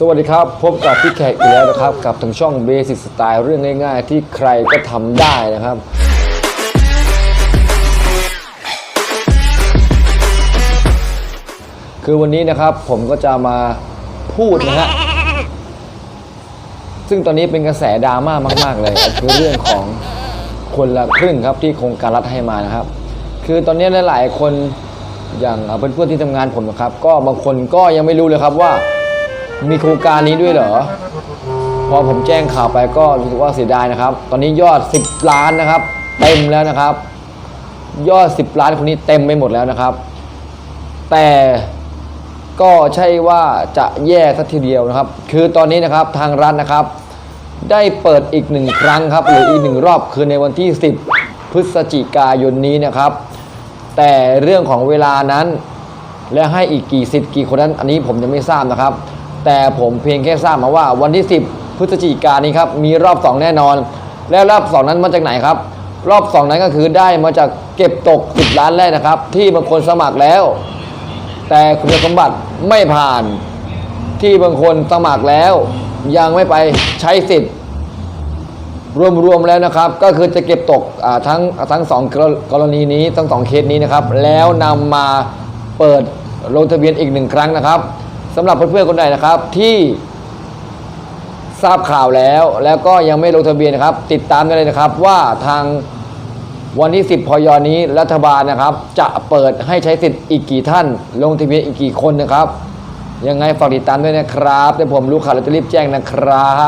สวัสดีครับ พบกับพี่แขกอีกแล้วนะครับ กับทางช่อง Basic Style เรื่องง่ายๆ ที่ใครก็ทำได้นะครับ คือวันนี้นะครับผมก็จะมาพูดนะฮะซึ่งตอนนี้เป็นกระแสดราม่ามาก ๆ เลย คือเรื่องของคนละครึ่งครับที่โครงการรัฐให้มานะครับ คือตอนนี้หลาย ๆ คนอย่างเพื่อนๆที่ทำงานผมนะครับ ก็บางคนก็ยังไม่รู้เลยครับว่า มีโครงการนี้ด้วยเหรอ พอผมแจ้งข่าวไปก็รู้สึกว่าเสียดายนะครับ ตอนนี้ยอด 10 ล้านนะครับ เต็มแล้วนะครับ ยอด 10 ล้านคนนี้เต็มไปหมดแล้วนะครับ แต่ก็ใช่ว่าจะแย่สักทีเดียวนะครับ คือตอนนี้นะครับทางรัฐนะครับ ได้เปิดอีกหนึ่งครั้งครับ หรืออีกหนึ่งรอบคือในวันที่ 10 พฤศจิกายนนี้นะครับ แต่เรื่องของเวลานั้น และให้อีกกี่สิทธิ์กี่คนนั้น อันนี้ผมยังไม่ทราบนะครับ แต่ผมเพียงแค่ทราบมาว่าวันที่ 10 พฤศจิกายนนี้ครับมีรอบ 2 แน่นอน แล้วรอบ 2 นั้นมาจากไหนครับ รอบ 2 นั้นก็คือได้มาจากเก็บตก 10 ล้านแรกนะครับ ที่บางคนสมัครแล้ว แต่คุณสมบัติไม่ผ่านที่บางคนสมัครแล้ว ยังไม่ไปใช้สิทธิ์ รวมๆแล้วนะครับ ก็คือจะเก็บตกทั้งทั้งสองกรกรณีนี้ทั้งสองเคสนี้นะครับ แล้วนำมาเปิดลงทะเบียนอีกหนึ่งครั้งนะครับ สำหรับเพื่อนๆคนใดนะครับที่ทราบข่าวแล้ว แล้วก็ยังไม่ลงทะเบียนนะครับ ติดตามได้เลยนะครับว่าทางวันที่ 10 พยนี้รัฐบาลนะครับ จะเปิดให้ใช้สิทธิ์อีกกี่ท่าน ลงทะเบียนอีกกี่คนนะครับ ยังไงฝากติดตามด้วยนะครับแต่ผมรู้ข่าวแล้วจะรีบแจ้งนะครับ